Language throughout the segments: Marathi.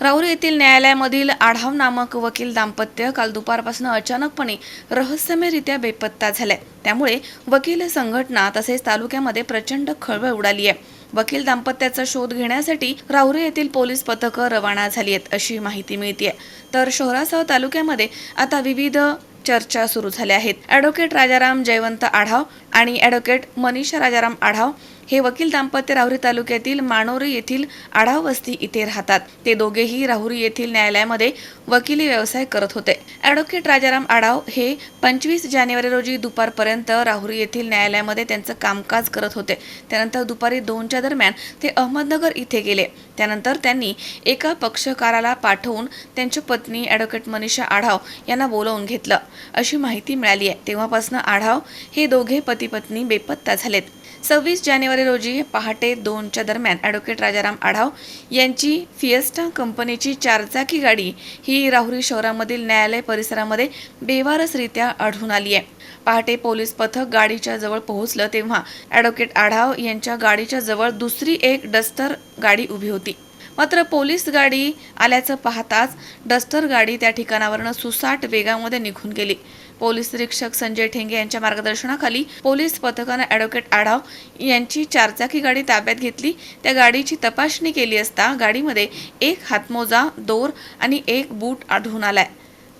राहुरी येथील न्यायालयामधील आढाव नामक वकील दाम्पत्य काल दुपारपासून अचानकपणे रहस्यमयरित्या बेपत्ता झाले त्यामुळे वकील संघटना तसेच तालुक्यामध्ये प्रचंड खळबळ उडाली आहे. वकील दाम्पत्याचा शोध घेण्यासाठी राहुरी येथील पोलीस पथकं रवाना झाली आहेत अशी माहिती मिळते तर शहरासह तालुक्यामध्ये आता विविध चर्चा सुरू झाल्या आहेत. ॲडव्होकेट राजाराम जयवंत आढाव आणि ॲडव्होकेट मनीषा राजाराम आढाव हे वकील दाम्पत्य राहुरी तालुक्यातील मानोरी येथील आढाव वस्ती इथे राहतात. ते दोघेही राहुरी येथील न्यायालयामध्ये वकिली व्यवसाय करत होते. ॲडव्होकेट राजाराम आढाव हे पंचवीस जानेवारी रोजी दुपारपर्यंत राहुरी येथील न्यायालयामध्ये त्यांचं कामकाज करत होते. त्यानंतर दुपारी दोनच्या दरम्यान ते अहमदनगर इथे गेले. त्यानंतर त्यांनी एका पक्षकाराला पाठवून त्यांची पत्नी ॲडव्होकेट मनीषा आढाव यांना बोलावून घेतलं. अशी माहिती मिळाली आहे. तेव्हापासून आढाव हे दोघे पती पती पत्नी बेपत्ता झालेत. सव्वीस जानेवारी रोजी पहाटे दोनच्या दरम्यान ॲडव्होकेट राजाराम आढाव यांची फिएस्टा कंपनीची चारचाकी गाडी ही राहुरी शहरामधील न्यायालय परिसरामध्ये बेवारसरित्या आढळून आली आहे. पहाटे पोलीस पथक गाडीच्या जवळ पोहोचलं तेव्हा ॲडव्होकेट आढाव यांच्या गाडीच्या जवळ दुसरी एक डस्टर गाडी उभी होती. मात्र पोलीस गाडी आल्याचं पाहताच डस्टर गाडी त्या ठिकाणावरनं सुसाट वेगामध्ये निघून गेली. पोलीस निरीक्षक संजय ठेंगे यांच्या मार्गदर्शनाखाली पोलीस पथकानं ॲडव्होकेट आढाव यांची चारचाकी गाडी ताब्यात घेतली. त्या गाडीची तपासणी केली असता गाडीमध्ये एक हातमोजा दोर आणि एक बूट आढळून आलाय.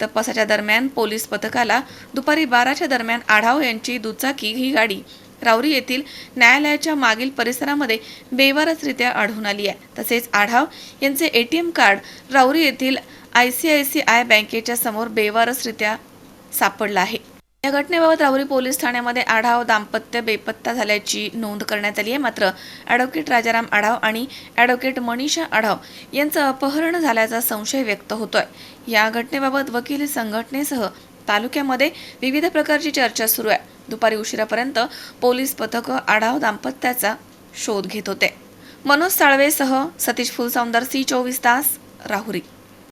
तपासाच्या दरम्यान पोलीस पथकाला दुपारी बाराच्या दरम्यान आढाव यांची दुचाकी ही गाडी राऊरी येथील न्यायालयाच्या मागील परिसरामध्ये बेवारसरित्या आढळून आली आहे. तसेच आढाव यांचे एटीएम कार्ड राऊरी येथील I C I C I बँकेच्या समोर बेवारसरित्या सापडला आहे. या घटनेबाबत राहुरी पोलीस ठाण्यामध्ये आढाव दाम्पत्य बेपत्ता झाल्याची नोंद करण्यात आली आहे. मात्र ॲडव्होकेट राजाराम आढाव आणि ॲडव्होकेट मनीषा आढाव यांचं अपहरण झाल्याचा संशय व्यक्त होतोय. या घटनेबाबत वकील संघटनेसह तालुक्यामध्ये विविध प्रकारची चर्चा सुरू आहे. दुपारी उशिरापर्यंत पोलीस पथकं आढाव दाम्पत्याचा शोध घेत होते. मनोज साळवेसह सतीश फुलसौंदर सी चोवीस तास राहुरी.